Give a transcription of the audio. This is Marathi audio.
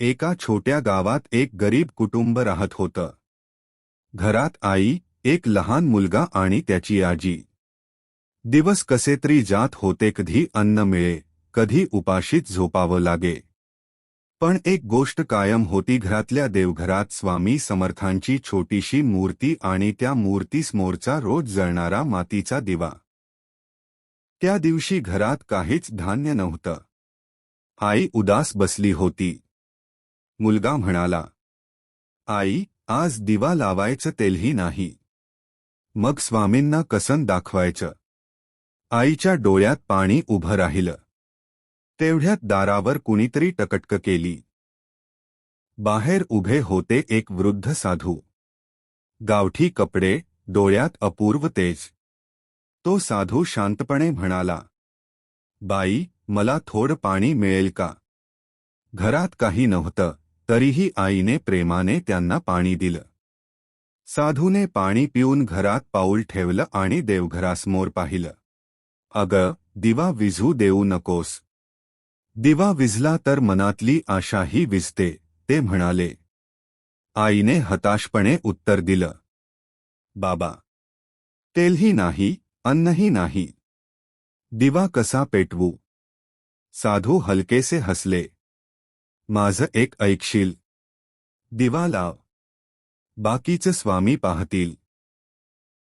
एका छोट्या गावात एक गरीब कुटुंब राहत होतं. घरात आई एक लहान मुलगा आणि त्याची आजी. दिवस कसेतरी जात होते कधी अन्न मिळे कधी उपाशीत झोपावं लागे. पण एक गोष्ट कायम होती घरातल्या देवघरात स्वामी समर्थांची छोटीशी मूर्ती आणि त्या मूर्तीसमोरचा रोज जळणारा मातीचा दिवा. त्या दिवशी घरात काहीच धान्य नव्हतं. आई उदास बसली होती. मुलगा म्हणाला आई आज दिवा लावायचं तेलही नाही. मग स्वामींना कसन दाखवायचं? आईच्या डोळ्यात पाणी उभं राहिलं. तेवढ्यात दारावर कुणीतरी टकटक केली. बाहेर उभे होते एक वृद्ध साधू. गावठी कपडे डोळ्यात अपूर्व तेज. तो साधू शांतपणे म्हणाला बाई मला थोडं पाणी मिळेल का? घरात काही नव्हतं. तरीही आईने प्रेमाने त्यांना पाणी दिलं. साधूने पाणी पिऊन घरात पाऊल ठेवलं आणि देवघरासमोर पाहिलं. अगं दिवा विझू देऊ नकोस. दिवा विझला तर मनातली आशाही विझते ते म्हणाले. आईने हताशपणे उत्तर दिलं. बाबा. तेलही नाही अन्नही नाही. दिवा कसा पेटवू? साधू हलकेसे हसले. माझं एक ऐकशील. दिवा लाव. बाकीचं स्वामी पाहतील.